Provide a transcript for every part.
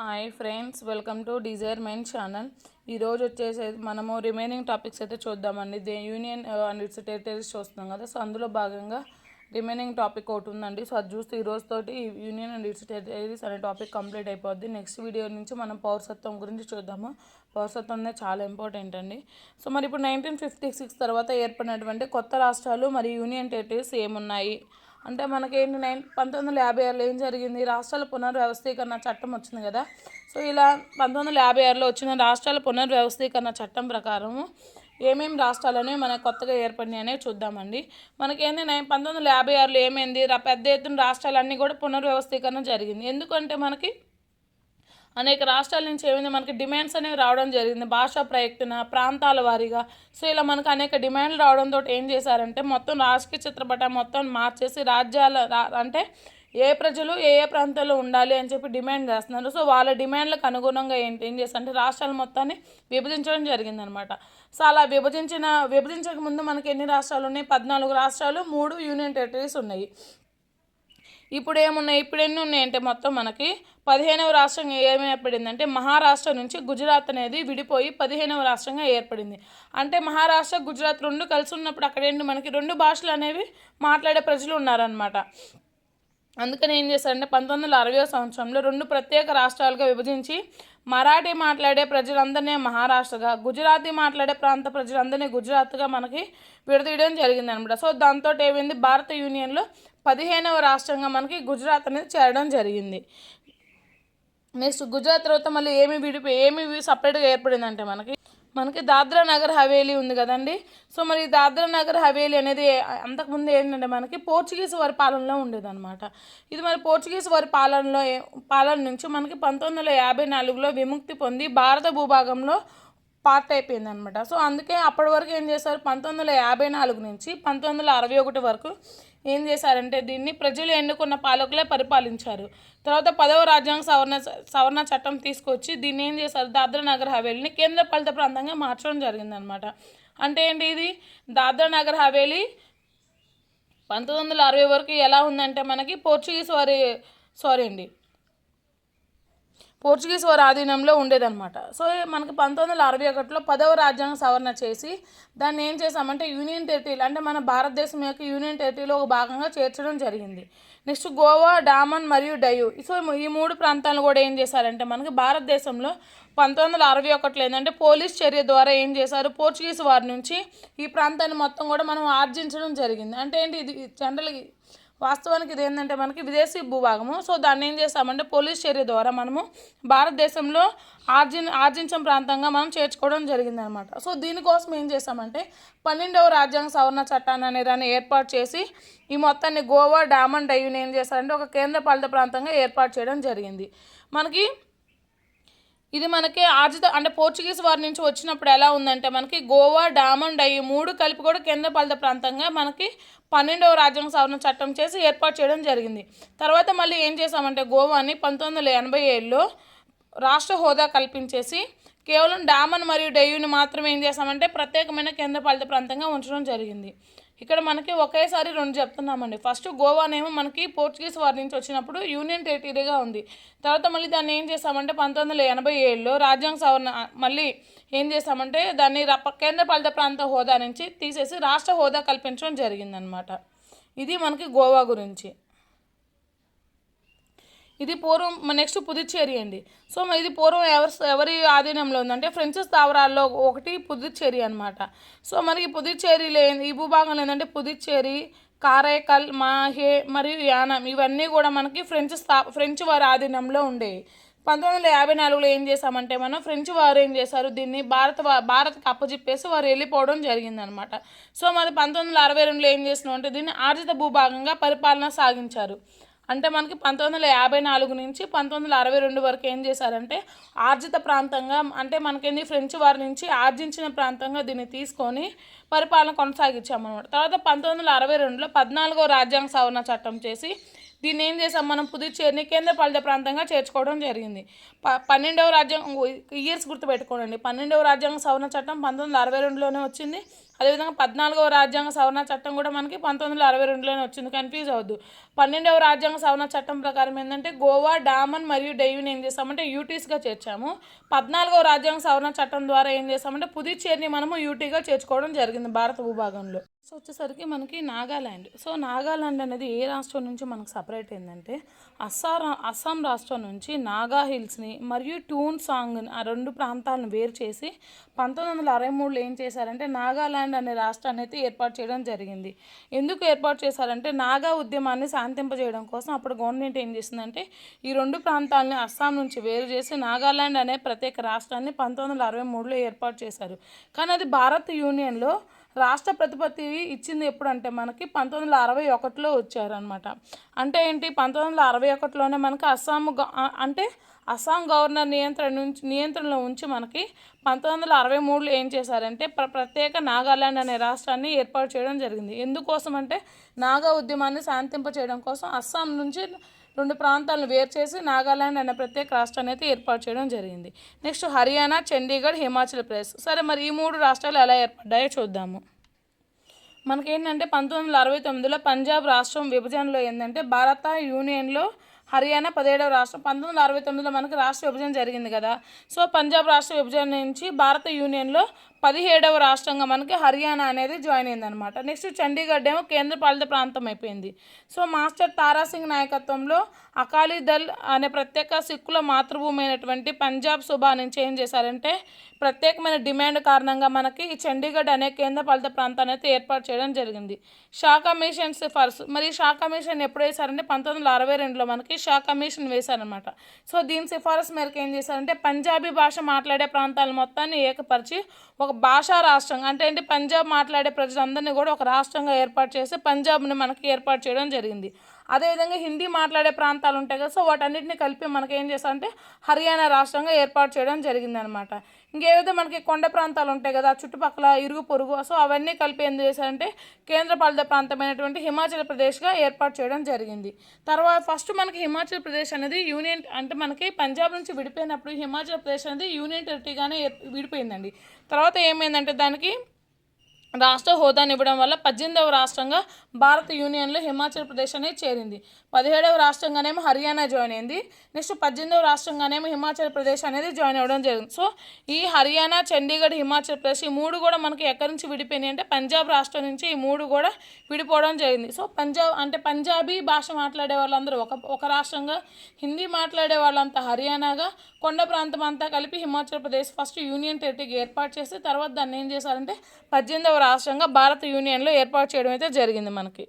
Hi friends welcome to desire mind channel ఈరోజు వచ్చేసి మనము రిమైనింగ్ టాపిక్స్ అయితే చూద్దామండి. The union and its territories చూస్తున్నాం కదా. సో అందులో భాగంగా రిమైనింగ్ టాపిక్ ఒకటి ఉందండి. సో అది చూస్తే ఈ యూనియన్ అండ్ ఇట్స్ టెరిటరీస్ అనే టాపిక్ కంప్లీట్ అయిపోద్ది. నెక్స్ట్ వీడియో నుంచి మనం పౌరసత్వం గురించి చూద్దాము. పౌరసత్వం అనేది చాలా ఇంపార్టెంట్ అండి. సో మరి ఇప్పుడు నైన్టీన్ ఫిఫ్టీ సిక్స్ తర్వాత ఏర్పడినటువంటి కొత్త రాష్ట్రాలు మరియు యూనియన్ టెరిటరీస్ ఏమున్నాయి? అంటే మనకేంటి నైన్ పంతొమ్మిది వందల యాభై ఆరులో ఏం జరిగింది? రాష్ట్రాల పునర్వ్యవస్థీకరణ చట్టం వచ్చింది కదా. సో ఇలా పంతొమ్మిది వందల యాభై ఆరులో వచ్చిన రాష్ట్రాల పునర్వ్యవస్థీకరణ చట్టం ప్రకారము ఏమేం రాష్ట్రాలు అనేవి మనకు కొత్తగా ఏర్పడినాయి అనేవి చూద్దామండి. మనకేంది నైన్ పంతొమ్మిది వందల యాభై ఆరులో ఏమైంది? పెద్ద ఎత్తున రాష్ట్రాలన్నీ కూడా పునర్వ్యవస్థీకరణ జరిగింది. ఎందుకంటే మనకి అనేక రాష్ట్రాల నుంచి ఏమైంది? మనకి డిమాండ్స్ అనేవి రావడం జరిగింది. భాషా ప్రయత్న ప్రాంతాల వారీగా. సో ఇలా మనకు అనేక డిమాండ్లు రావడంతో ఏం చేశారంటే మొత్తం రాజకీయ చిత్రపటం మొత్తం మార్చేసి రాజ్యాల రా- అంటే ఏ ప్రజలు ఏ ఏ ప్రాంతాల్లో ఉండాలి అని చెప్పి డిమాండ్ చేస్తున్నారు. సో వాళ్ళ డిమాండ్లకు అనుగుణంగా ఏంటి? ఏం చేస్తారంటే రాష్ట్రాల మొత్తాన్ని విభజించడం జరిగిందనమాట. సో అలా విభజించిన విభజించక ముందు మనకి ఎన్ని రాష్ట్రాలు ఉన్నాయి? పద్నాలుగు రాష్ట్రాలు మూడు యూనియన్ టెరిటరీస్ ఉన్నాయి. ఇప్పుడు ఏమున్నాయి ఇప్పుడు ఎన్ని ఉన్నాయంటే మొత్తం మనకి పదిహేనవ రాష్ట్రంగా ఏమి మహారాష్ట్ర నుంచి గుజరాత్ అనేది విడిపోయి పదిహేనవ రాష్ట్రంగా ఏర్పడింది. అంటే మహారాష్ట్ర గుజరాత్ రెండు కలిసి ఉన్నప్పుడు అక్కడ ఏంటి మనకి రెండు భాషలు అనేవి మాట్లాడే ప్రజలు ఉన్నారనమాట అందుకని ఏం చేశారంటే పంతొమ్మిది వందల అరవై సంవత్సరంలో రెండు ప్రత్యేక రాష్ట్రాలుగా విభజించి మరాఠీ మాట్లాడే ప్రజలందరినీ మహారాష్ట్రగా గుజరాతీ మాట్లాడే ప్రాంత ప్రజలందరినీ గుజరాత్గా మనకి విడదీయడం జరిగింది అనమాట సో దాంతో ఏమైంది భారత యూనియన్లో పదిహేనవ రాష్ట్రంగా మనకి గుజరాత్ అనేది చేరడం జరిగింది. నెక్స్ట్ గుజరాత్ తర్వాత మళ్ళీ ఏమి విడిపి ఏమి సపరేట్గా ఏర్పడిందంటే మనకి మనకి దాద్రా నగర్ హవేలీ ఉంది కదండి. సో మరి దాద్రా నగర్ హవేలీ అనేది అంతకుముందు ఏంటంటే మనకి పోర్చుగీస్ వారి పాలనలో ఉండేదన్నమాట. ఇది మరి పోర్చుగీస్ వారి పాలనలో పాలన నుంచి మనకి పంతొమ్మిది వందల యాభై నాలుగులో విముక్తి పొంది భారత భూభాగంలో పార్ట్ అయిపోయింది అనమాట సో అందుకే అప్పటి వరకు ఏం చేశారు? పంతొమ్మిది వందల యాభై నాలుగు నుంచి పంతొమ్మిది వందల అరవై ఒకటి వరకు ఏం చేశారంటే దీన్ని ప్రజలు ఎన్నుకున్న పాలకులే పరిపాలించారు. తర్వాత పదవ రాజ్యాంగ సవరణ సవరణ చట్టం తీసుకొచ్చి దీన్ని ఏం చేశారు? దాద్రా నగర్ హవేలీని కేంద్ర పాలిత ప్రాంతంగా మార్చడం జరిగిందనమాట అంటే ఏంటి ఇది? దాద్రా నగర్ హవేలీ పంతొమ్మిది వందల అరవై వరకు ఎలా ఉందంటే మనకి పోర్చుగీస్ వారి సారీ అండి పోర్చుగీస్ వారి ఆధీనంలో ఉండేదన్నమాట. సో మనకి పంతొమ్మిది వందల అరవై ఒకటిలో పదవ రాజ్యాంగ సవరణ చేసి దాన్ని ఏం చేసామంటే యూనియన్ టెరిటరీలు అంటే మన భారతదేశం యొక్క యూనియన్ టెరిటరీలో ఒక భాగంగా చేర్చడం జరిగింది. నెక్స్ట్ గోవా డామన్ మరియు డయు. సో ఈ మూడు ప్రాంతాలను కూడా ఏం చేశారంటే మనకి భారతదేశంలో పంతొమ్మిది వందల అరవై ఒకటిలో ఏంటంటే పోలీస్ చర్య ద్వారా ఏం చేశారు? పోర్చుగీస్ వారి నుంచి ఈ ప్రాంతాన్ని మొత్తం కూడా మనం ఆర్జించడం జరిగింది. అంటే ఏంటి ఇది? జనరల్గా వాస్తవానికి ఇది ఏంటంటే మనకి విదేశీ భూభాగము. సో దాన్ని ఏం చేస్తామంటే పోలీస్ చర్య ద్వారా మనము భారతదేశంలో ఆర్జిన్ ఆర్జించం ప్రాంతంగా మనం చేర్చుకోవడం జరిగిందనమాట. సో దీనికోసం ఏం చేస్తామంటే పన్నెండవ రాజ్యాంగ సవరణ చట్టాన్ని అనే దాన్ని ఏర్పాటు చేసి ఈ మొత్తాన్ని గోవా డామన్ డయ్యూని ఏం చేస్తారంటే ఒక కేంద్రపాలిత ప్రాంతంగా ఏర్పాటు చేయడం జరిగింది. మనకి ఇది మనకి ఆర్జిత అంటే పోర్చుగీస్ వారి నుంచి వచ్చినప్పుడు ఎలా ఉందంటే మనకి గోవా డామన్ డై మూడు కలిపి కూడా కేంద్రపాలిత ప్రాంతంగా మనకి పన్నెండవ రాజ్యాంగ సవరణ చట్టం చేసి ఏర్పాటు చేయడం జరిగింది. తర్వాత మళ్ళీ ఏం చేసామంటే గోవాని పంతొమ్మిది వందల ఎనభై ఏడులో రాష్ట్ర హోదా కల్పించేసి కేవలం డామన్ మరియు డయ్యూని మాత్రమే ఏం చేసామంటే ప్రత్యేకమైన కేంద్రపాలిత ప్రాంతంగా ఉంచడం జరిగింది. ఇక్కడ మనకి ఒకేసారి రెండు చెప్తున్నామండి. ఫస్ట్ గోవానేమో మనకి పోర్చుగీస్ వారి నుంచి వచ్చినప్పుడు యూనియన్ టెరిటరీగా ఉంది. తర్వాత మళ్ళీ దాన్ని ఏం చేస్తామంటే పంతొమ్మిది వందల ఎనభై ఏడులో రాజ్యాంగ సవరణ మళ్ళీ ఏం చేస్తామంటే దాన్ని కేంద్రపాలిత ప్రాంత హోదా నుంచి తీసేసి రాష్ట్ర హోదా కల్పించడం జరిగిందనమాట ఇది మనకి గోవా గురించి. ఇది పూర్వం నెక్స్ట్ పుదుచ్చేరి అండి. సో ఇది పూర్వం ఎవరి ఎవరి ఆధీనంలో ఉందంటే ఫ్రెంచ్ స్థావరాల్లో ఒకటి పుదుచ్చేరి అనమాట సో మనకి పుదుచ్చేరిలో ఈ భూభాగంలో ఏంటంటే పుదుచ్చేరి కారైకల్ మాహే మరియు యానం ఇవన్నీ కూడా మనకి ఫ్రెంచ్ స్థా ఫ్రెంచ్ వారి ఆధీనంలో ఉండేవి. పంతొమ్మిది వందల యాభై నాలుగులో ఏం చేశామంటే మనం ఫ్రెంచ్ వారు ఏం చేశారు దీన్ని భారత భారత్కి అప్పచెప్పేసి వారు వెళ్ళిపోవడం జరిగిందనమాట సో మరి పంతొమ్మిది వందల అరవై రెండులో ఏం చేసినాం అంటే దీన్ని ఆర్జిత భూభాగంగా పరిపాలన సాగించారు. అంటే మనకి పంతొమ్మిది వందల యాభై నాలుగు నుంచి పంతొమ్మిది వందల అరవై రెండు వరకు ఏం చేశారంటే ఆర్జిత ప్రాంతంగా అంటే మనకేంది ఫ్రెంచ్ వారి నుంచి ఆర్జించిన ప్రాంతంగా దీన్ని తీసుకొని పరిపాలన కొనసాగించామన్నమాట. తర్వాత పంతొమ్మిది వందల అరవై రెండులో పద్నాలుగో రాజ్యాంగ సవరణ చట్టం చేసి దీన్ని ఏం చేసాం మనం పుదుచ్చేరిని కేంద్ర పాలిత ప్రాంతంగా చేర్చుకోవడం జరిగింది. ప పన్నెండవ రాజ్యాంగ ఇయర్స్ గుర్తుపెట్టుకోండి. పన్నెండవ రాజ్యాంగ సవరణ చట్టం పంతొమ్మిది వందల అరవై రెండులోనే వచ్చింది. అదేవిధంగా పద్నాలుగవ రాజ్యాంగ సవరణ చట్టం కూడా మనకి పంతొమ్మిది వందల అరవై రెండులోనే వచ్చింది. కన్ఫ్యూజ్ అవ్వద్దు. పన్నెండవ రాజ్యాంగ సవరణ చట్టం ప్రకారం ఏంటంటే గోవా డామన్ మరియు డైవ్ని ఏం చేస్తామంటే యూటీస్గా చేర్చాము. పద్నాలుగవ రాజ్యాంగ సవరణ చట్టం ద్వారా ఏం చేస్తామంటే పుదుచ్చేరిని మనము యూటీగా చేర్చుకోవడం జరిగింది భారత భూభాగంలో. సో వచ్చేసరికి మనకి నాగాల్యాండ్ సో నాగాల్యాండ్ అనేది ఏ రాష్ట్రం నుంచి మనకు సపరేట్ అయిందంటే అస్సాం అస్సాం రాష్ట్రం నుంచి నాగా హిల్స్ని మరియు టూన్ సాంగ్ ఆ రెండు ప్రాంతాలను వేరు చేసి పంతొమ్మిది వందల అరవై మూడులో ఏం చేశారంటే నాగాల్యాండ్ అనే రాష్ట్రాన్ని అయితే ఏర్పాటు చేయడం జరిగింది. ఎందుకు ఏర్పాటు చేశారంటే నాగా ఉద్యమాన్ని శాంతింపజేయడం కోసం అప్పుడు గవర్నమెంట్ ఏం చేసిందంటే ఈ రెండు ప్రాంతాలని అస్సాం నుంచి వేరు చేసి నాగాలాండ్ అనే ప్రత్యేక రాష్ట్రాన్ని పంతొమ్మిది వందల అరవై మూడులో ఏర్పాటు చేశారు. కానీ అది భారత్ యూనియన్లో రాష్ట్ర ప్రతిపత్తి ఇచ్చింది ఎప్పుడంటే మనకి పంతొమ్మిది వందల అరవై ఒకటిలో వచ్చారనమాట అంటే ఏంటి? పంతొమ్మిది వందల అరవై ఒకటిలోనే మనకి అస్సాం గ- అంటే అస్సాం గవర్నర్ నియంత్రణ నుంచి నియంత్రణలో ఉంచి మనకి పంతొమ్మిది వందల అరవై మూడులో ఏం చేశారంటే ప్ర ప్రత్యేక నాగాలాండ్ అనే రాష్ట్రాన్ని ఏర్పాటు చేయడం జరిగింది. ఎందుకోసం అంటే నాగా ఉద్యమాన్ని శాంతింప చేయడం కోసం అస్సాం నుంచి రెండు ప్రాంతాలను వేరు చేసి నాగాలాండ్ అనే ప్రత్యేక రాష్ట్రాన్ని అయితే ఏర్పాటు చేయడం జరిగింది. నెక్స్ట్ హర్యానా చండీగఢ్ హిమాచల్ ప్రదేశ్. సరే మరి ఈ మూడు రాష్ట్రాలు ఎలా ఏర్పడ్డాయో చూద్దాము. మనకేంటంటే పంతొమ్మిది వందల అరవై తొమ్మిదిలో పంజాబ్ రాష్ట్రం విభజనలో ఏంటంటే భారత యూనియన్లో హర్యానా పదిహేడవ రాష్ట్రం పంతొమ్మిది వందల అరవై తొమ్మిదిలో మనకి రాష్ట్ర విభజన జరిగింది కదా. సో పంజాబ్ రాష్ట్ర విభజన నుంచి భారత యూనియన్లో పదిహేడవ రాష్ట్రంగా మనకి హర్యానా అనేది జాయిన్ అయిందనమాట నెక్స్ట్ చండీగఢ్ ఏమో కేంద్రపాలిత ప్రాంతం అయిపోయింది. సో మాస్టర్ తారాసింగ్ నాయకత్వంలో అకాలీ దళ్ అనే ప్రత్యేక సిక్కుల మాతృభూమి అయినటువంటి పంజాబ్ సుభా నుంచి ఏం చేశారంటే ప్రత్యేకమైన డిమాండ్ కారణంగా మనకి ఈ చండీగఢ్ అనే కేంద్రపాలిత ప్రాంతాన్ని అయితే ఏర్పాటు చేయడం జరిగింది. షా కమిషన్ సిఫార్సు మరి షా కమిషన్ ఎప్పుడు వేశారంటే పంతొమ్మిది వందల అరవై రెండులో మనకి షా కమిషన్ వేశారనమాట సో దీని సిఫారసు మేరకు ఏం చేశారంటే పంజాబీ భాష మాట్లాడే ప్రాంతాల మొత్తాన్ని ఏకపరిచి ఒక భాషా రాష్ట్రంగా అంటే ఏంటి పంజాబ్ మాట్లాడే ప్రజలందరినీ కూడా ఒక రాష్ట్రంగా ఏర్పాటు చేసి పంజాబ్ని మనకి ఏర్పాటు చేయడం జరిగింది. అదేవిధంగా హిందీ మాట్లాడే ప్రాంతాలు ఉంటాయి కదా సో వాటన్నిటిని కలిపి మనకి ఏం చేస్తారంటే హర్యానా రాష్ట్రంగా ఏర్పాటు చేయడం జరిగిందనమాట. ఇంకేవైతే మనకి కొండ ప్రాంతాలు ఉంటాయి కదా చుట్టుపక్కల ఇరుగు పొరుగు సో అవన్నీ కలిపి ఏం చేశారంటే కేంద్రపాలిత ప్రాంతమైనటువంటి హిమాచల్ ప్రదేశ్గా ఏర్పాటు చేయడం జరిగింది. తర్వాత ఫస్ట్ మనకి హిమాచల్ ప్రదేశ్ అనేది యూనియన్ అంటే మనకి పంజాబ్ నుంచి విడిపోయినప్పుడు హిమాచల్ ప్రదేశ్ అనేది యూనియన్ టెరిటరీగానే విడిపోయిందండి. తర్వాత ఏమైందంటే దానికి రాష్ట్ర హోదాని ఇవ్వడం వల్ల పద్దెనిమిదవ రాష్ట్రంగా భారత యూనియన్లో హిమాచల్ ప్రదేశ్ అనేది చేరింది. పదిహేడవ రాష్ట్రంగానేమో హర్యానా జాయిన్ అయింది. నెక్స్ట్ పద్దెనిమిదవ రాష్ట్రంగానేమో హిమాచల్ ప్రదేశ్ అనేది జాయిన్ అవ్వడం జరిగింది. సో ఈ హర్యానా చండీగఢ్ హిమాచల్ ప్రదేశ్ ఈ మూడు కూడా మనకి ఎక్కడి నుంచి విడిపోయినాయి అంటే పంజాబ్ రాష్ట్రం నుంచి ఈ మూడు కూడా విడిపోవడం జరిగింది. సో పంజాబ్ అంటే పంజాబీ భాష మాట్లాడే వాళ్ళందరూ ఒక ఒక రాష్ట్రంగా హిందీ మాట్లాడే వాళ్ళంతా హర్యానాగా కొండ ప్రాంతం అంతా కలిపి హిమాచల్ ప్రదేశ్ ఫస్ట్ యూనియన్ టెరిటరీకి ఏర్పాటు చేసి తర్వాత దాన్ని ఏం చేశారంటే పద్దెనిమిదవ రాష్ట్రంగా భారత యూనియన్లో ఏర్పాటు చేయడం అయితే జరిగింది మనకి.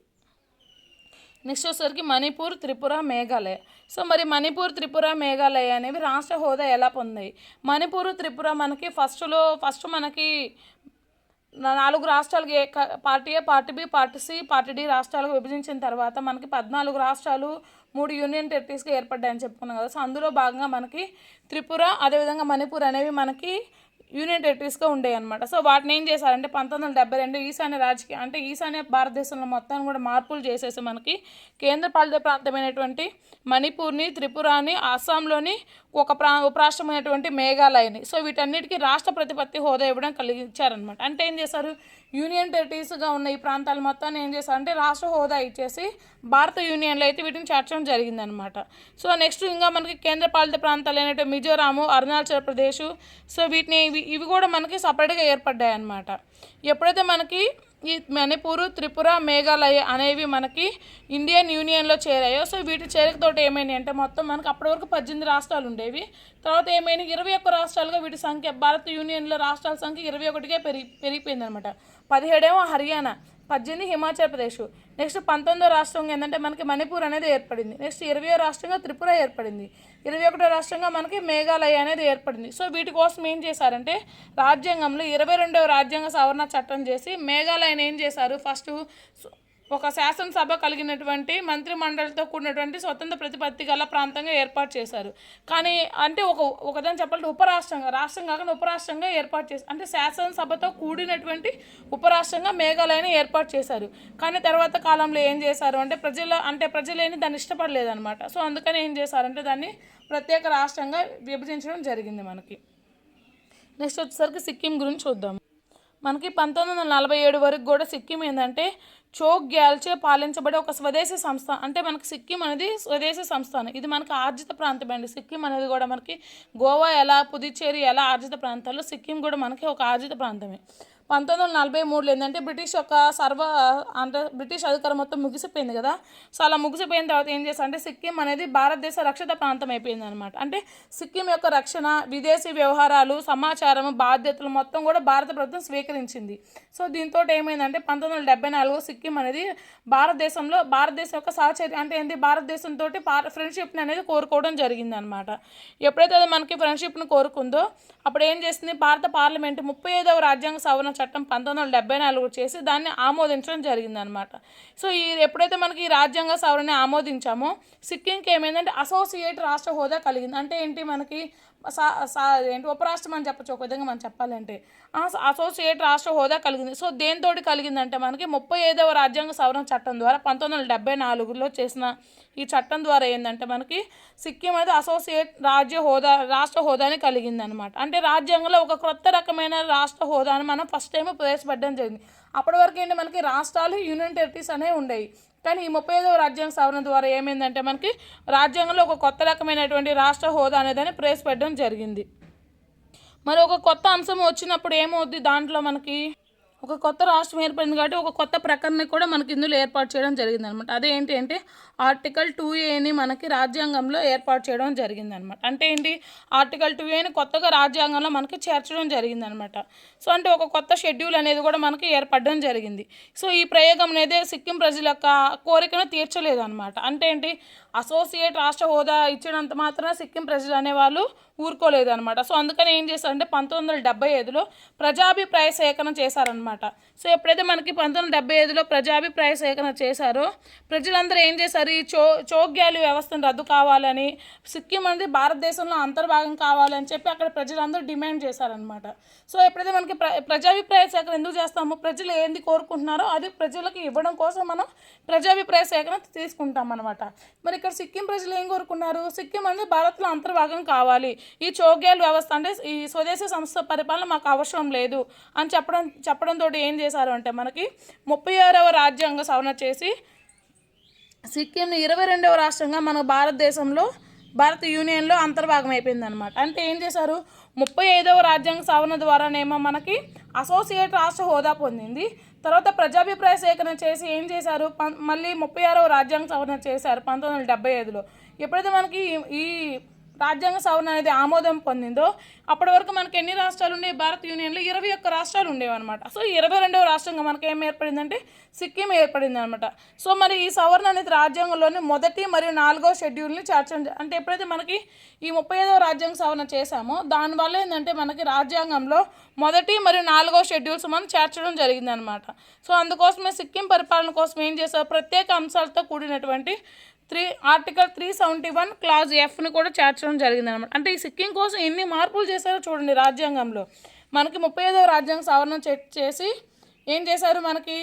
నెక్స్ట్ వచ్చేసరికి మణిపూర్ త్రిపుర మేఘాలయ. సో మరి మణిపూర్ త్రిపుర మేఘాలయ అనేవి రాష్ట్ర హోదా ఎలా పొందాయి? మణిపూర్ త్రిపుర మనకి ఫస్ట్లో ఫస్ట్ మనకి నాలుగు రాష్ట్రాలకి A party A party B party C party D రాష్ట్రాలకు విభజించిన తర్వాత మనకి పద్నాలుగు రాష్ట్రాలు మూడు యూనియన్ టెరిటరీస్గా ఏర్పడ్డాయని చెప్పుకున్నాం కదా. సో అందులో భాగంగా మనకి త్రిపుర అదేవిధంగా మణిపూర్ అనేవి మనకి యూనియన్ టెరిటరీస్గా ఉండేవి అనమాట సో వాటిని ఏం చేశారంటే పంతొమ్మిది వందల డెబ్బై రెండు ఈశాన్య రాజకీయ అంటే ఈశాన్య భారతదేశంలో మొత్తం కూడా మార్పులు చేసేసి మనకి కేంద్రపాలిత ప్రాంతమైనటువంటి మణిపూర్ని త్రిపురాని అస్సాంలోని ఒక ప్రా ఉపరాష్ట్రమైనటువంటి మేఘాలయని. సో వీటన్నిటికీ రాష్ట్ర ప్రతిపత్తి హోదా ఇవ్వడం కలిగించారనమాట అంటే ఏం చేశారు? యూనియన్ టెరిటరీస్గా ఉన్న ఈ ప్రాంతాలు మొత్తాన్ని ఏం చేశారంటే రాష్ట్ర హోదా ఇచ్చేసి భారత యూనియన్లో అయితే వీటిని చేర్చడం జరిగిందనమాట సో నెక్స్ట్ ఇంకా మనకి కేంద్రపాలిత ప్రాంతాలు అయినట్టు మిజోరాము అరుణాచల్ ప్రదేశ్. సో వీటిని ఇవి ఇవి కూడా మనకి సపరేట్గా ఏర్పడ్డాయి అనమాట ఎప్పుడైతే మనకి ఈ మణిపూర్ త్రిపుర మేఘాలయ అనేవి మనకి ఇండియన్ యూనియన్లో చేరాయో సో వీటి చేరికతోటి ఏమైనాయి అంటే మొత్తం మనకి అప్పటి వరకు పద్దెనిమిది రాష్ట్రాలు ఉండేవి. తర్వాత ఏమైనా ఇరవై ఒక్క రాష్ట్రాలుగా వీటి సంఖ్య భారత యూనియన్లో రాష్ట్రాల సంఖ్య ఇరవై ఒకటికే పెరిగి పెరిగిపోయింది అనమాట పదిహేడేమో హర్యానా పద్దెనిమిది హిమాచల్ ప్రదేశ్. నెక్స్ట్ పంతొమ్మిదో రాష్ట్రంగా ఏంటంటే మనకి మణిపూర్ అనేది ఏర్పడింది. నెక్స్ట్ ఇరవయో రాష్ట్రంగా త్రిపుర ఏర్పడింది. ఇరవై ఒకటో రాష్ట్రంగా మనకి మేఘాలయ అనేది ఏర్పడింది. సో వీటి కోసం ఏం చేశారంటే రాజ్యాంగంలో ఇరవై రెండవ రాజ్యాంగ సవరణ చట్టం చేసి మేఘాలయను ఏం చేశారు? ఫస్ట్ ఒక శాసనసభ కలిగినటువంటి మంత్రి మండలితో కూడినటువంటి స్వతంత్ర ప్రతిపత్తి గల ప్రాంతంగా ఏర్పాటు చేశారు. కానీ అంటే ఒక ఒకదాని చెప్పాలంటే ఉపరాష్ట్రంగా రాష్ట్రం కాకుండా ఉపరాష్ట్రంగా ఏర్పాటు చేశారు అంటే శాసనసభతో కూడినటువంటి ఉపరాష్ట్రంగా మేఘాలయని ఏర్పాటు చేశారు. కానీ తర్వాత కాలంలో ఏం చేశారు? అంటే ప్రజల అంటే ప్రజలేని దాన్ని ఇష్టపడలేదన్నమాట. సో అందుకని ఏం చేశారంటే దాన్ని ప్రత్యేక రాష్ట్రంగా విభజించడం జరిగింది మనకి. నెక్స్ట్ వచ్చేసరికి సిక్కిం గురించి చూద్దాం. మనకి పంతొమ్మిది వందల నలభై ఏడు వరకు కూడా సిక్కిం ఏంటంటే చోక్ గ్యాల్చే పాలించబడే ఒక స్వదేశీ సంస్థ అంటే మనకి సిక్కిం అనేది స్వదేశీ సంస్థానం. ఇది మనకి ఆర్జిత ప్రాంతం అండి సిక్కిం అనేది కూడా మనకి గోవా ఎలా పుదుచ్చేరి ఎలా ఆర్జిత ప్రాంతాల్లో సిక్కిం కూడా మనకి ఒక ఆర్జిత ప్రాంతమే. పంతొమ్మిది వందల నలభై మూడులో ఏంటంటే బ్రిటిష్ యొక్క సర్వ అంటే బ్రిటిష్ అధికారం మొత్తం ముగిసిపోయింది కదా. సో అలా ముగిసిపోయిన తర్వాత ఏం చేస్తారు అంటే సిక్కిం అనేది భారతదేశ రక్షిత ప్రాంతం అయిపోయింది అనమాట అంటే సిక్కిం యొక్క రక్షణ విదేశీ వ్యవహారాలు సమాచారం బాధ్యతలు మొత్తం కూడా భారత ప్రభుత్వం స్వీకరించింది. సో దీంతో ఏమైందంటే పంతొమ్మిది వందల డెబ్బై నాలుగులో సిక్కిం అనేది భారతదేశంలో భారతదేశం యొక్క సహచర్య అంటే ఏంటి భారతదేశంతో ఫ్రెండ్షిప్ని అనేది కోరుకోవడం జరిగింది అనమాట ఎప్పుడైతే అది మనకి ఫ్రెండ్షిప్ను కోరుకుందో అప్పుడు ఏం చేసింది భారత పార్లమెంటు ముప్పై ఐదవ రాజ్యాంగ సవరణ చట్టం పంతొమ్మిది వందల డెబ్బై నాలుగు చేసి దాన్ని ఆమోదించడం జరిగిందనమాట సో ఈ ఎప్పుడైతే మనకి ఈ రాజ్యాంగ సవరణ ఆమోదించామో సిక్కింకి ఏమైందంటే అసోసియేట్ రాష్ట్ర హోదా కలిగింది. అంటే ఏంటి మనకి సా సా ఏంటి ఉపరాష్ట్రం అని చెప్పచ్చు ఒక విధంగా మనం చెప్పాలంటే. అసోసియేట్ రాష్ట్ర హోదా కలిగింది. సో దేనితోటి కలిగిందంటే మనకి ముప్పై ఐదవ రాజ్యాంగ సవరణ చట్టం ద్వారా పంతొమ్మిది వందల డెబ్బై నాలుగులో చేసిన ఈ చట్టం ద్వారా ఏంటంటే మనకి సిక్కిం అనేది అసోసియేట్ రాజ్య హోదా రాష్ట్ర హోదాని కలిగింది అనమాట అంటే రాజ్యాంగంలో ఒక కొత్త రకమైన రాష్ట్ర హోదాని మనం ఫస్ట్ టైం ప్రవేశపెట్టడం జరిగింది. అప్పటి వరకు ఏంటి మనకి రాష్ట్రాలు యూనియన్ టెరిటరీస్ అనేవి ఉండేవి. కానీ ఈ ముప్పై ఐదవ రాజ్యాంగ సవరణ ద్వారా ఏమైందంటే మనకి రాజ్యాంగంలో ఒక కొత్త రకమైనటువంటి రాష్ట్ర హోదా అనేదాన్ని ప్రవేశపెట్టడం జరిగింది. మరి ఒక కొత్త అంశం వచ్చినప్పుడు ఏమవుద్ది? దాంట్లో మనకి ఒక కొత్త రాష్ట్రం ఏర్పడింది కాబట్టి ఒక కొత్త ప్రకరణ కూడా మనకి ఇందులో ఏర్పాటు చేయడం జరిగింది అనమాట అదేంటి అంటే ఆర్టికల్ టూ ఏని మనకి రాజ్యాంగంలో ఏర్పాటు చేయడం జరిగింది అనమాట అంటే ఏంటి? ఆర్టికల్ టూ ఏని కొత్తగా రాజ్యాంగంలో మనకి చేర్చడం జరిగింది అనమాట సో అంటే ఒక కొత్త షెడ్యూల్ అనేది కూడా మనకి ఏర్పడడం జరిగింది. సో ఈ ప్రయోగం అనేది సిక్కిం ప్రజల యొక్క కోరికను తీర్చలేదు అనమాట అంటే ఏంటి? అసోసియేట్ రాష్ట్ర హోదా ఇచ్చినంత మాత్రాన సిక్కిం ప్రజలు అనేవాళ్ళు ఊరుకోలేదు అనమాట సో అందుకని ఏం చేశారంటే పంతొమ్మిది వందల డెబ్బై ఐదులో ప్రజాభిప్రాయ సేకరణ చేశారనమాట సో ఎప్పుడైతే మనకి పంతొమ్మిది వందల డెబ్బై ఐదులో ప్రజాభిప్రాయ సేకరణ చేశారో ప్రజలందరూ ఏం చేశారు? ఈ చో చోగ్యాలు వ్యవస్థను రద్దు కావాలని సిక్కిం అనేది భారతదేశంలో అంతర్భాగం కావాలని చెప్పి అక్కడ ప్రజలందరూ డిమాండ్ చేశారనమాట సో ఎప్పుడైతే మనకి మనకి ప్ర ప్రజాభిప్రాయ సేకరణ ఎందుకు చేస్తాము? ప్రజలు ఏంది కోరుకుంటున్నారో అది ప్రజలకు ఇవ్వడం కోసం మనం ప్రజాభిప్రాయ సేకరణ తీసుకుంటాం అనమాట మరి ఇక్కడ సిక్కిం ప్రజలు ఏం కోరుకున్నారు? సిక్కిం అనేది భారత్లో అంతర్భాగం కావాలి. ఈ చోగ్యాల వ్యవస్థ అంటే ఈ స్వదేశీ సంస్థ పరిపాలన మాకు అవసరం లేదు అని చెప్పడం చెప్పడంతో ఏం చేశారు అంటే మనకి ముప్పై ఆరవ రాజ్యాంగ సవరణ చేసి సిక్కింని ఇరవై రెండవ రాష్ట్రంగా మన భారతదేశంలో భారత యూనియన్లో అంతర్భాగం అయిపోయింది అనమాట అంటే ఏం చేశారు? ముప్పై ఐదవ రాజ్యాంగ సవరణ ద్వారానేమో మనకి అసోసియేట్ రాష్ట్ర హోదా పొందింది. తర్వాత ప్రజాభిప్రాయ సేకరణ చేసి ఏం చేశారు? పం- మళ్ళీ ముప్పై ఆరవ రాజ్యాంగ సవరణ చేశారు పంతొమ్మిది వందల డెబ్బై ఐదులో. ఎప్పుడైతే మనకి ఈ- ఈ రాజ్యాంగ సవరణ అనేది ఆమోదం పొందిందో అప్పటి వరకు మనకి ఎన్ని రాష్ట్రాలు ఉండేవి భారత యూనియన్లో ఇరవై ఒక్క రాష్ట్రాలు ఉండేవి అనమాట సో ఇరవై రెండవ రాష్ట్రంగా మనకి ఏం ఏర్పడిందంటే సిక్కిం ఏర్పడింది అనమాట సో మరి ఈ సవరణ అనేది రాజ్యాంగంలోని మొదటి మరియు నాలుగో షెడ్యూల్ని చేర్చడం జ- అంటే ఎప్పుడైతే మనకి ఈ ముప్పై ఐదవ రాజ్యాంగ సవరణ చేశామో దానివల్ల ఏంటంటే మనకి రాజ్యాంగంలో మొదటి మరియు నాలుగో షెడ్యూల్స్ మనం చేర్చడం జరిగిందనమాట సో అందుకోసమే సిక్కిం పరిపాలన కోసం ఏం చేశారు? ప్రత్యేక అంశాలతో కూడినటువంటి three article three seventy one clause ఎఫ్ని కూడా చేర్చడం జరిగింది అనమాట అంటే ఈ సిక్కిం కోసం ఎన్ని మార్పులు చేశారో చూడండి రాజ్యాంగంలో. మనకి ముప్పై ఐదవ రాజ్యాంగ సవరణ చేసి ఏం చేశారు మనకి?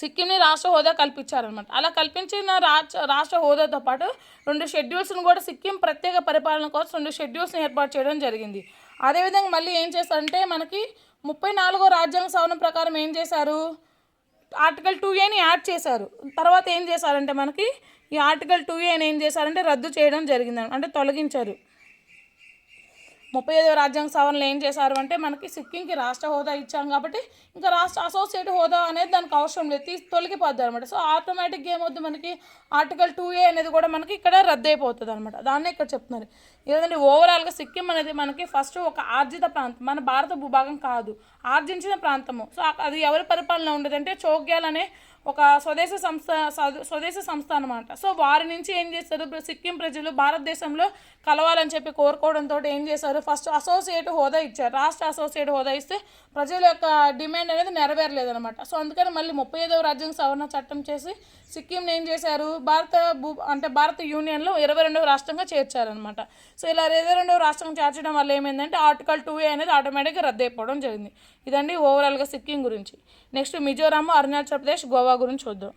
సిక్కింని రాష్ట్ర హోదా కల్పించారనమాట అలా కల్పించిన రాష్ట్ర రాష్ట్ర హోదాతో పాటు రెండు షెడ్యూల్స్ను కూడా సిక్కిం ప్రత్యేక పరిపాలన కోసం రెండు షెడ్యూల్స్ని ఏర్పాటు చేయడం జరిగింది. అదేవిధంగా మళ్ళీ ఏం చేశారంటే మనకి ముప్పై నాలుగో రాజ్యాంగ సవరణ ప్రకారం ఏం చేశారు? ఆర్టికల్ టూ ఏని యాడ్ చేశారు. తర్వాత ఏం చేశారంటే మనకి ఈ ఆర్టికల్ టూ ఏని ఏం చేశారంటే రద్దు చేయడం జరిగింది అంటే తొలగించారు. ముప్పై ఐదవ రాజ్యాంగ సవరణలు ఏం చేశారు అంటే మనకి సిక్కింకి రాష్ట్ర హోదా ఇచ్చాం కాబట్టి ఇంకా రాష్ట్ర అసోసియేట్ హోదా అనేది దానికి అవసరం లేదు. తీసి తొలగిపోద్ది అనమాట సో ఆటోమేటిక్గా ఏమవుద్ది మనకి? ఆర్టికల్ టూ ఏ అనేది కూడా మనకి ఇక్కడ రద్దు అయిపోతుంది అనమాట దాన్నే ఇక్కడ చెప్తున్నారు. ఏదంటే ఓవరాల్గా సిక్కిం అనేది మనకి ఫస్ట్ ఒక ఆర్జిత ప్రాంతం. మన భారత భూభాగం కాదు. ఆర్జించిన ప్రాంతము. సో అది ఎవరి పరిపాలన ఉండదంటే చోగ్యాల్ అనే ఒక స్వదేశ సంస్థ స్వదేశ సంస్థ అనమాట సో వారి నుంచి ఏం చేస్తారు? సిక్కిం ప్రజలు భారతదేశంలో కలవాలని చెప్పి కోరుకోవడంతో ఏం చేశారు? ఫస్ట్ అసోసియేట్ హోదా ఇచ్చారు. రాష్ట్ర అసోసియేట్ హోదా ఇస్తే ప్రజల యొక్క డిమాండ్ అనేది నెరవేరలేదనమాట సో అందుకని మళ్ళీ ముప్పై ఐదవ రాజ్యాంగ సవరణ చట్టం చేసి సిక్కింని ఏం చేశారు? భారత భూ అంటే భారత యూనియన్లో ఇరవై రెండవ రాష్ట్రంగా చేర్చారనమాట సో ఇలా ఇరవై రెండవ రాష్ట్రం చేర్చడం వల్ల ఏమైందంటే ఆర్టికల్ టూ ఏ అనేది ఆటోమేటిక్గా రద్దు అయిపోవడం జరిగింది. ఇదండి ఓవరాల్గా సిక్కిం గురించి. నెక్స్ట్ మిజోరాము అరుణాచల్ ప్రదేశ్ గోవా గురించి చూద్దాం.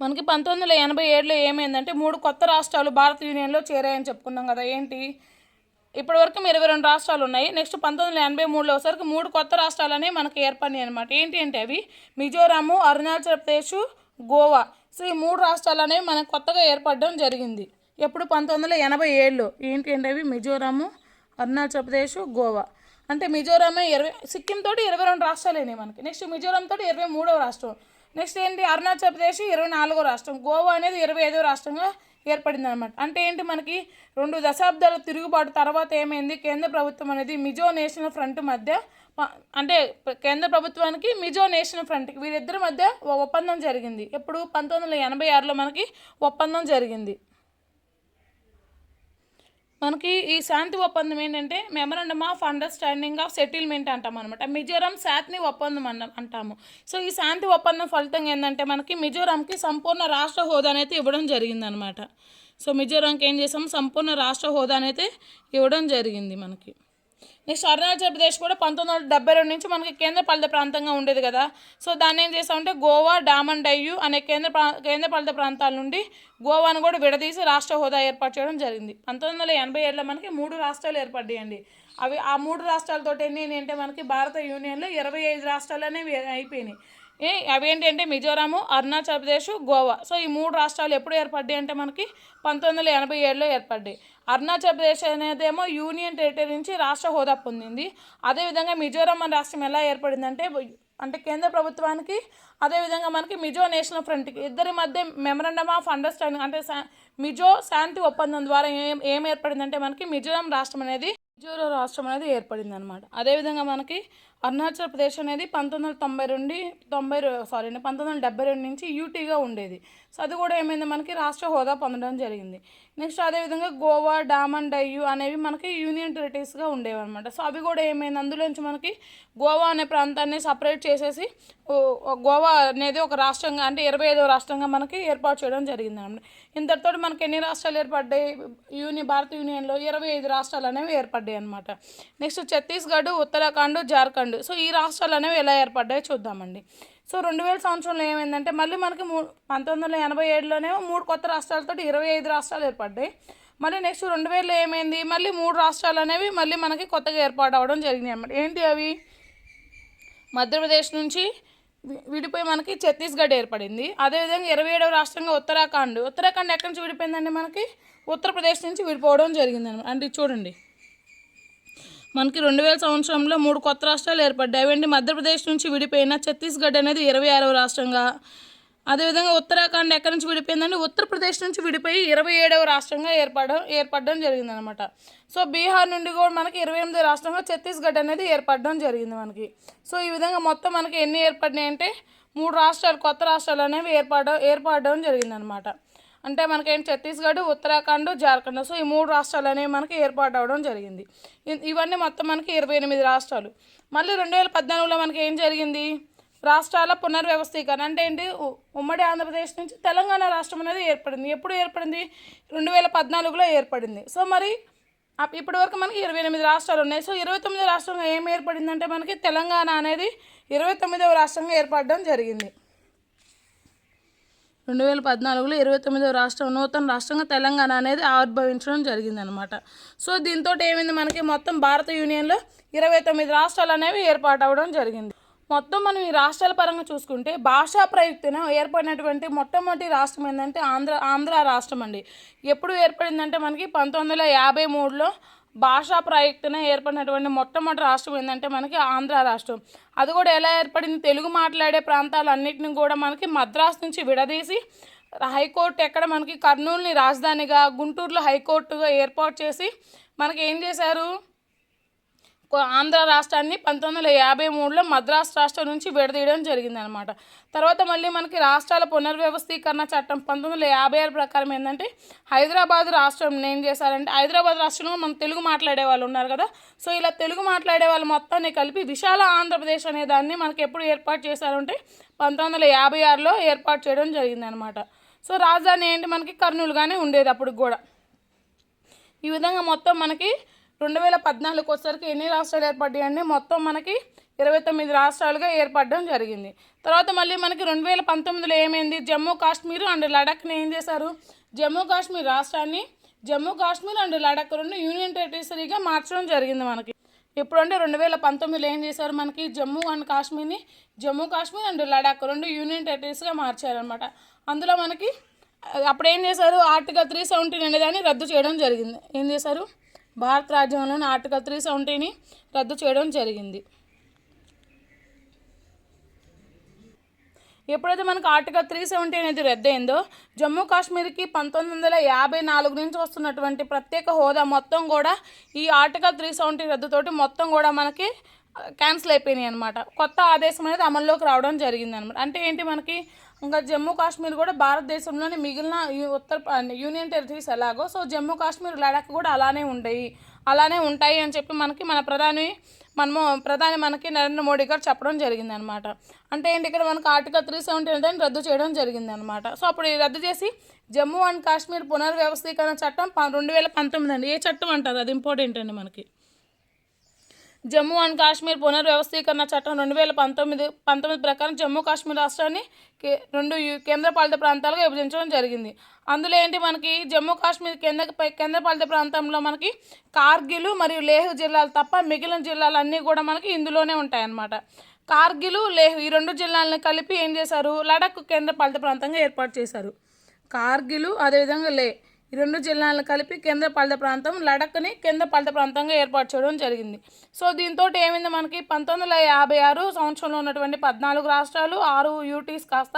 మనకి పంతొమ్మిది వందల ఎనభై ఏడులో ఏమైందంటే మూడు కొత్త రాష్ట్రాలు భారత యూనియన్లో చేరాయని చెప్పుకున్నాం కదా ఏంటి? ఇప్పటివరకు ఇరవై రెండు రాష్ట్రాలు ఉన్నాయి. నెక్స్ట్ పంతొమ్మిది వందల ఎనభై మూడులో ఒకసారికి మూడు కొత్త రాష్ట్రాలు అనేవి మనకి ఏర్పడినాయి అనమాట ఏంటి అంటే అవి? మిజోరాము అరుణాచల్ ప్రదేశ్ గోవా. సో ఈ మూడు రాష్ట్రాలు అనేవి మనకు కొత్తగా ఏర్పడడం జరిగింది. ఎప్పుడు? పంతొమ్మిది వందల ఎనభై ఏడులో. ఏంటి అంటే అవి? మిజోరాము అరుణాచల్ ప్రదేశ్ గోవా. అంటే మిజోరామే ఇరవై సిక్కిం తోటి ఇరవై రెండు రాష్ట్రాలు అయినాయి మనకి. నెక్స్ట్ మిజోరాం తోటి ఇరవై మూడవ రాష్ట్రం. నెక్స్ట్ ఏంటి? అరుణాచల్ ప్రదేశ్ ఇరవై నాలుగో రాష్ట్రం. గోవా అనేది ఇరవై ఐదో రాష్ట్రంగా ఏర్పడింది అనమాట అంటే ఏంటి మనకి రెండు దశాబ్దాల తిరుగుబాటు తర్వాత ఏమైంది? కేంద్ర ప్రభుత్వం అనేది మిజో నేషనల్ ఫ్రంట్ మధ్య ప- అంటే కేంద్ర ప్రభుత్వానికి మిజో నేషనల్ ఫ్రంట్కి వీరిద్దరి మధ్య ఒప్పందం జరిగింది. ఎప్పుడు? పంతొమ్మిది వందల ఎనభై ఆరులో మనకి ఒప్పందం జరిగింది. మనకి ఈ శాంతి ఒప్పందం ఏంటంటే memorandum of understanding of settlement అంటాం అనమాట మిజోరాం శాంతి ఒప్పందం అన్న అంటాము. సో ఈ శాంతి ఒప్పందం ఫలితంగా ఏంటంటే మనకి మిజోరాంకి సంపూర్ణ రాష్ట్ర హోదా అనేది ఇవ్వడం జరిగిందనమాట సో మిజోరాంకి ఏం చేసాం సంపూర్ణ రాష్ట్ర హోదా అనేది ఇవ్వడం జరిగింది మనకి. నెక్స్ట్ అరుణాచల్ ప్రదేశ్ కూడా పంతొమ్మిది వందల డెబ్బై రెండు నుంచి మనకి కేంద్ర పాలిత ప్రాంతంగా ఉండేది కదా. సో దాన్ని ఏం చేస్తామంటే గోవా డామన్ డయ్యూ అనే కేంద్ర ప్రా కేంద్ర పాలిత ప్రాంతాల నుండి గోవాను కూడా విడదీసి రాష్ట్ర హోదా ఏర్పాటు చేయడం జరిగింది. పంతొమ్మిది వందల ఎనభై ఏడులో మనకి మూడు రాష్ట్రాలు ఏర్పడ్డాయండి అవి ఆ మూడు రాష్ట్రాలతో ఏంటంటే అంటే మనకి భారత యూనియన్లో ఇరవై ఐదు రాష్ట్రాలు అనేవి అయిపోయినాయి. అవేంటి అంటే మిజోరాము అరుణాచల్ ప్రదేశ్ గోవా. సో ఈ మూడు రాష్ట్రాలు ఎప్పుడు ఏర్పడ్డాయి అంటే మనకి పంతొమ్మిది వందల ఎనభై ఏడులో ఏర్పడ్డాయి. అరుణాచల్ ప్రదేశ్ అనేదేమో యూనియన్ టెరిటరీ నుంచి రాష్ట్ర హోదా పొందింది. అదేవిధంగా మిజోరాం అనే రాష్ట్రం ఎలా ఏర్పడిందంటే అంటే కేంద్ర ప్రభుత్వానికి అదేవిధంగా మనకి మిజో నేషనల్ ఫ్రంట్కి ఇద్దరి మధ్య మెమరండమ్ ఆఫ్ అండర్స్టాండింగ్ అంటే మిజో శాంతి ఒప్పందం ద్వారా ఏం ఏం ఏర్పడిందంటే మనకి మిజోరాం రాష్ట్రం అనేది మిజోరా రాష్ట్రం అనేది ఏర్పడింది అనమాట అదేవిధంగా మనకి అరుణాచల్ ప్రదేశ్ అనేది పంతొమ్మిది వందల తొంభై రెండు తొంభై సారీ అండి పంతొమ్మిది వందల డెబ్బై రెండు నుంచి యూటీగా ఉండేది. సో అది కూడా ఏమైంది? మనకి రాష్ట్ర హోదా పొందడం జరిగింది. నెక్స్ట్ అదేవిధంగా గోవా డామన్ డయ్యు అనేవి మనకి యూనియన్ టెరిటరీస్గా ఉండేవి అనమాట సో అవి కూడా ఏమైంది? అందులోంచి మనకి గోవా అనే ప్రాంతాన్ని సపరేట్ చేసేసి గోవా అనేది ఒక రాష్ట్రంగా అంటే ఇరవై ఐదో రాష్ట్రంగా మనకి ఏర్పాటు చేయడం జరిగింది అనమాట ఇంతటితో మనకి ఎన్ని రాష్ట్రాలు ఏర్పడ్డాయి? యూని భారత యూనియన్లో ఇరవై ఐదు రాష్ట్రాలు అనేవి ఏర్పడ్డాయి అనమాట నెక్స్ట్ ఛత్తీస్గఢ్ ఉత్తరాఖండ్ జార్ఖండ్. సో ఈ రాష్ట్రాలు అనేవి ఎలా ఏర్పడ్డాయో చూద్దామండి. సో రెండు వేల సంవత్సరంలో ఏమైందంటే మళ్ళీ మనకి మూ పంతొమ్మిది వందల ఎనభై ఏడులోనేమో మూడు కొత్త రాష్ట్రాలతో ఇరవై ఐదు రాష్ట్రాలు ఏర్పడ్డాయి. మళ్ళీ నెక్స్ట్ రెండు వేలలో ఏమైంది? మళ్ళీ మూడు రాష్ట్రాలు అనేవి మళ్ళీ మనకి కొత్తగా ఏర్పాటు అవ్వడం జరిగినాయి అన్నమాట. ఏంటి అవి? మధ్యప్రదేశ్ నుంచి విడిపోయి మనకి ఛత్తీస్గఢ్ ఏర్పడింది. అదేవిధంగా ఇరవై ఏడవ రాష్ట్రంగా ఉత్తరాఖండ్. ఉత్తరాఖండ్ ఎక్కడి నుంచి విడిపోయిందండి మనకి? ఉత్తరప్రదేశ్ నుంచి విడిపోవడం జరిగింది అనమాట అంటే చూడండి. మనకి రెండు వేల సంవత్సరంలో మూడు కొత్త రాష్ట్రాలు ఏర్పడ్డాయి. అవండి మధ్యప్రదేశ్ నుంచి విడిపోయిన ఛత్తీస్గఢ్ అనేది ఇరవై ఆరవ రాష్ట్రంగా. అదేవిధంగా ఉత్తరాఖండ్ ఎక్కడి నుంచి విడిపోయిందంటే ఉత్తరప్రదేశ్ నుంచి విడిపోయి ఇరవై ఏడవ రాష్ట్రంగా ఏర్పడడం ఏర్పడడం జరిగిందనమాట సో బీహార్ నుండి కూడా మనకి ఇరవై ఎనిమిది రాష్ట్రంగా ఛత్తీస్గఢ్ అనేది ఏర్పడడం జరిగింది మనకి. సో ఈ విధంగా మొత్తం మనకి ఎన్ని ఏర్పడినాయి అంటే మూడు రాష్ట్రాలు కొత్త రాష్ట్రాలు అనేవి ఏర్పడ ఏర్పడడం జరిగిందనమాట అంటే మనకేం ఛత్తీస్గఢ్ ఉత్తరాఖండ్ జార్ఖండ్. సో ఈ మూడు రాష్ట్రాలు అనేవి మనకి ఏర్పాటు అవ్వడం జరిగింది. ఇవన్నీ మొత్తం మనకి ఇరవై ఎనిమిది రాష్ట్రాలు. మళ్ళీ రెండు వేల పద్నాలుగులో మనకి ఏం జరిగింది? రాష్ట్రాల పునర్వ్యవస్థీకరణ అంటే ఏంటి? ఉ- ఉమ్మడి ఆంధ్రప్రదేశ్ నుంచి తెలంగాణ రాష్ట్రం అనేది ఏర్పడింది. ఎప్పుడు ఏర్పడింది? రెండు వేల పద్నాలుగులో ఏర్పడింది. సో మరి ఇప్పటి వరకు మనకి ఇరవై ఎనిమిది రాష్ట్రాలు ఉన్నాయి. సో ఇరవై తొమ్మిది రాష్ట్రంగా ఏం ఏర్పడిందంటే మనకి తెలంగాణ అనేది ఇరవై తొమ్మిదవ రాష్ట్రంగా ఏర్పడడం జరిగింది. రెండు వేల పద్నాలుగులో ఇరవై తొమ్మిదవ రాష్ట్రం నూతన రాష్ట్రంగా తెలంగాణ అనేది ఆవిర్భవించడం జరిగిందనమాట సో దీంతో ఏమైంది మనకి? మొత్తం భారత యూనియన్లో ఇరవై తొమ్మిది రాష్ట్రాలు అనేవి ఏర్పాటు అవ్వడం జరిగింది. మొత్తం మనం ఈ రాష్ట్రాల పరంగా చూసుకుంటే భాషా ప్రయుక్తన ఏర్పడినటువంటి మొట్టమొదటి రాష్ట్రం ఏంటంటే ఆంధ్ర ఆంధ్ర రాష్ట్రం అండి. ఎప్పుడు ఏర్పడిందంటే మనకి పంతొమ్మిది వందల యాభై మూడులో భాషా ప్రాజెక్టున ఏర్పడినటువంటి మొట్టమొదటి రాష్ట్రం ఏంటంటే మనకి ఆంధ్ర రాష్ట్రం. అది కూడా ఎలా ఏర్పడింది? తెలుగు మాట్లాడే ప్రాంతాలన్నింటినీ కూడా మనకి మద్రాసు నుంచి విడదీసి హైకోర్టు ఎక్కడ మనకి కర్నూలుని రాజధానిగా గుంటూరులో హైకోర్టుగా ఏర్పాటు చేసి మనకి ఏం చేశారు? ఆంధ్ర రాష్ట్రాన్ని పంతొమ్మిది వందల యాభై మూడులో మద్రాసు రాష్ట్రం నుంచి విడదీయడం జరిగిందనమాట తర్వాత మళ్ళీ మనకి రాష్ట్రాల పునర్వ్యవస్థీకరణ చట్టం పంతొమ్మిది వందల యాభై ఆరు ప్రకారం ఏంటంటే హైదరాబాద్ రాష్ట్రం ఏం చేశారంటే హైదరాబాద్ రాష్ట్రంలో మనం తెలుగు మాట్లాడే వాళ్ళు ఉన్నారు కదా సో ఇలా తెలుగు మాట్లాడే వాళ్ళు మొత్తాన్ని కలిపి విశాల ఆంధ్రప్రదేశ్ అనే దాన్ని మనకి ఎప్పుడు ఏర్పాటు చేశారంటే పంతొమ్మిది వందల యాభై ఆరులో ఏర్పాటు చేయడం జరిగిందనమాట సో రాజధాని ఏంటి? మనకి కర్నూలుగానే ఉండేది అప్పుడు కూడా. ఈ విధంగా మొత్తం మనకి రెండు వేల పద్నాలుగు వచ్చేసరికి ఎన్ని రాష్ట్రాలు ఏర్పడ్డాయండి మొత్తం మనకి ఇరవై తొమ్మిది రాష్ట్రాలుగా ఏర్పడడం జరిగింది. తర్వాత మళ్ళీ మనకి రెండు వేల పంతొమ్మిదిలో ఏమైంది? జమ్మూ కాశ్మీర్ అండ్ లడాఖ్ని ఏం చేశారు? జమ్మూ కాశ్మీర్ రాష్ట్రాన్ని జమ్మూ కాశ్మీర్ అండ్ లడఖ్ రెండు యూనియన్ టెరిటరీగా మార్చడం జరిగింది మనకి. ఎప్పుడంటే రెండు వేల పంతొమ్మిదిలో ఏం చేశారు మనకి? జమ్మూ అండ్ కాశ్మీర్ని జమ్మూ కాశ్మీర్ అండ్ లడాఖ్ రెండు యూనియన్ టెరిటరీస్గా మార్చారనమాట అందులో మనకి అప్పుడు ఏం చేశారు? ఆర్టికల్ త్రీ సెవెంటీన్ అనే దాన్ని రద్దు చేయడం జరిగింది. ఏం చేశారు? భారత రాజ్యాంగంలోని ఆర్టికల్ త్రీ సెవెంటీని రద్దు చేయడం జరిగింది. ఎప్పుడైతే మనకు ఆర్టికల్ త్రీ సెవెంటీ అనేది రద్దయిందో జమ్మూ కాశ్మీర్కి పంతొమ్మిది వందల యాభై నాలుగు నుంచి వస్తున్నటువంటి ప్రత్యేక హోదా మొత్తం కూడా ఈ ఆర్టికల్ త్రీ సెవెంటీ రద్దుతోటి మొత్తం కూడా మనకి క్యాన్సిల్ అయిపోయినాయి అనమాట కొత్త ఆదేశం అనేది అమల్లోకి రావడం జరిగింది అనమాట అంటే ఏంటి మనకి ఇంకా జమ్మూ కాశ్మీర్ కూడా భారతదేశంలోని మిగిలిన ఉత్తర యూనియన్ టెరిటరీస్ ఎలాగో. సో జమ్మూ కాశ్మీర్ లడాక్ కూడా అలానే ఉండేవి అలానే ఉంటాయి అని చెప్పి మనకి మన ప్రధాని మనము ప్రధాని మనకి నరేంద్ర మోడీ గారు చెప్పడం జరిగింది అనమాట అంటే ఏంటి ఇక్కడ మనకి ఆర్టికల్ త్రీ సెవెంటీ దాన్ని రద్దు చేయడం జరిగింది అనమాట సో అప్పుడు రద్దు చేసి జమ్మూ అండ్ కాశ్మీర్ పునర్వ్యవస్థీకరణ చట్టం ప- రెండు వేల పంతొమ్మిది అండి. ఏ చట్టం అంటారు? అది ఇంపార్టెంట్ అండి మనకి. జమ్మూ అండ్ కాశ్మీర్ పునర్వ్యవస్థీకరణ చట్టం రెండు వేల పంతొమ్మిది పంతొమ్మిది ప్రకారం జమ్మూ కాశ్మీర్ రాష్ట్రాన్ని కే రెండు కేంద్రపాలిత ప్రాంతాలుగా విభజించడం జరిగింది. అందులో ఏంటి మనకి? జమ్మూ కాశ్మీర్ కేంద్ర కేంద్రపాలిత ప్రాంతంలో మనకి కార్గిల్ మరియు లేహ్ జిల్లాలు తప్ప మిగిలిన జిల్లాలన్నీ కూడా మనకి ఇందులోనే ఉంటాయన్నమాట. కార్గిల్ లేహ్ ఈ రెండు జిల్లాలను కలిపి ఏం చేశారు? లడక్ కేంద్రపాలిత ప్రాంతంగా ఏర్పాటు చేశారు. కార్గిల్ అదేవిధంగా లే ఈ రెండు జిల్లాలను కలిపి కేంద్రపాలిత ప్రాంతం లడఖ్ని కేంద్రపాలిత ప్రాంతంగా ఏర్పాటు చేయడం జరిగింది. సో దీంతో ఏమైంది మనకి? పంతొమ్మిది వందల యాభై ఆరు సంవత్సరంలో ఉన్నటువంటి పద్నాలుగు రాష్ట్రాలు ఆరు యూటీస్ కాస్త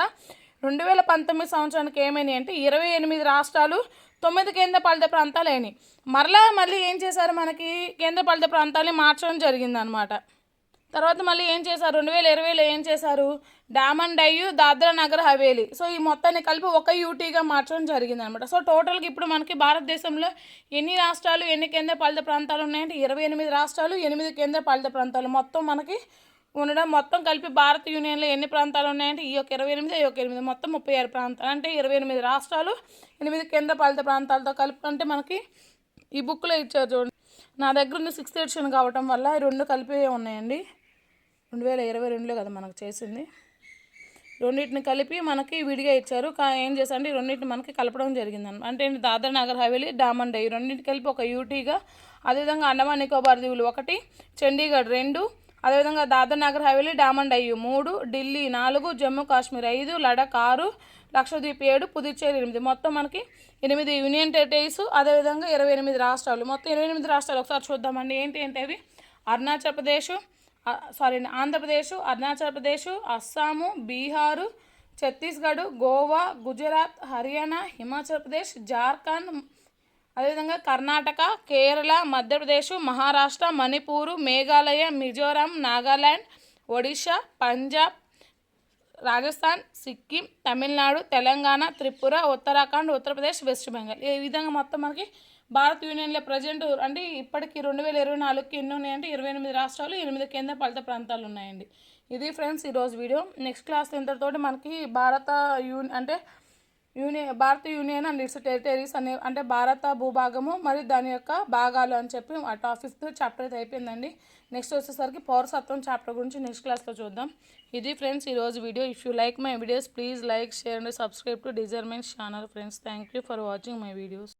రెండు వేల పంతొమ్మిది సంవత్సరానికి ఏమైనాయి అంటే ఇరవై ఎనిమిది రాష్ట్రాలు తొమ్మిది కేంద్రపాలిత ప్రాంతాలు అయినాయి. మరలా మళ్ళీ ఏం చేశారు మనకి? కేంద్రపాలిత ప్రాంతాలని మార్చడం జరిగిందనమాట తర్వాత మళ్ళీ ఏం చేశారు? రెండు వేల ఇరవైలో ఏం చేశారు? డామన్ డయ్యు దాద్రా నగర్ హవేలీ. సో ఈ మొత్తాన్ని కలిపి ఒక యూటీగా మార్చడం జరిగింది అనమాట సో టోటల్గా ఇప్పుడు మనకి భారతదేశంలో ఎన్ని రాష్ట్రాలు ఎన్ని కేంద్ర పాలిత ప్రాంతాలు ఉన్నాయంటే ఇరవై ఎనిమిది రాష్ట్రాలు ఎనిమిది కేంద్ర పాలిత ప్రాంతాలు. మొత్తం మనకి ఉండడం మొత్తం కలిపి భారత యూనియన్లో ఎన్ని ప్రాంతాలు ఉన్నాయంటే ఈ యొక్క ఇరవై ఎనిమిది ఈ యొక్క ఎనిమిది. మొత్తం ముప్పై ఆరు ప్రాంతాలు. అంటే ఇరవై ఎనిమిది రాష్ట్రాలు ఎనిమిది కేంద్ర పాలిత ప్రాంతాలతో కలిపి అంటే మనకి ఈ బుక్లో ఇచ్చారు చూడండి. నా దగ్గర ఉన్న సిక్స్త్ ఎడిషన్ కావటం వల్ల ఈ రెండు కలిపి ఉన్నాయండి. రెండు వేల ఇరవై రెండులో కదా మనకు చేసింది. రెండింటిని కలిపి మనకి విడిగా ఇచ్చారు. కా ఏం చేశారంటే రెండింటిని మనకి కలపడం జరిగింది అంటే ఏంటి దాదర్ నగర్ హవేలీ డామండ్ డై రెండింటిని కలిపి ఒక యూటీగా అదేవిధంగా అండమాన్ నికోబార్ దీవులు ఒకటి చండీగఢ్ రెండు అదేవిధంగా దాదర్ నగర్ హవేలీ డామండ్ డయ్యు మూడు ఢిల్లీ నాలుగు జమ్మూ కాశ్మీర్ ఐదు లడక్ ఆరు లక్షద్వీప్ ఏడు పుదుచ్చేరి ఎనిమిది. మొత్తం మనకి ఎనిమిది యూనియన్ టెరిటరీస్ అదేవిధంగా ఇరవై ఎనిమిది రాష్ట్రాలు. మొత్తం ఇరవై ఎనిమిది రాష్ట్రాలు. ఒకసారి చూద్దామండి. ఏంటి ఏంటి అవి? అరుణాచల్ ప్రదేశ్ సారీ ఆంధ్రప్రదేశ్ అరుణాచల్ ప్రదేశ్ అస్సాము బీహారు ఛత్తీస్గఢ్ గోవా గుజరాత్ హర్యానా హిమాచల్ ప్రదేశ్ జార్ఖండ్ అదేవిధంగా కర్ణాటక కేరళ మధ్యప్రదేశ్ మహారాష్ట్ర మణిపూరు మేఘాలయ మిజోరాం నాగాల్యాండ్ ఒడిషా పంజాబ్ రాజస్థాన్ సిక్కిం తమిళనాడు తెలంగాణ త్రిపుర ఉత్తరాఖండ్ ఉత్తరప్రదేశ్ వెస్ట్ బెంగాల్. ఈ విధంగా మొత్తం మనకి భారత్ యూనియన్లో ప్రజెంట్ అంటే ఇప్పటికి రెండు వేల ఇరవై నాలుగుకి ఎన్ని ఉన్నాయంటే ఇరవై ఎనిమిది రాష్ట్రాలు ఎనిమిది కేంద్ర పాలిత ప్రాంతాలు ఉన్నాయండి. ఇది ఫ్రెండ్స్ ఈరోజు వీడియో. నెక్స్ట్ క్లాస్ ఇంతటితోటి మనకి భారత యూని అంటే యూనియన్ భారత యూనియన్ అండ్ ఇట్స్ టెరిటరీస్ అనే అంటే భారత భూభాగము మరియు దాని యొక్క భాగాలు అని చెప్పి ఆ టాపిక్ చాప్టర్ అయితే అయిపోయిందండి. నెక్స్ట్ వచ్చేసరికి పౌరసత్వం చాప్టర్ గురించి నెక్స్ట్ క్లాస్లో చూద్దాం. ఇది ఫ్రెండ్స్ ఈరోజు video. If you like my videos please like share and subscribe to డిజర్మెంట్ channel friends thank you for watching my videos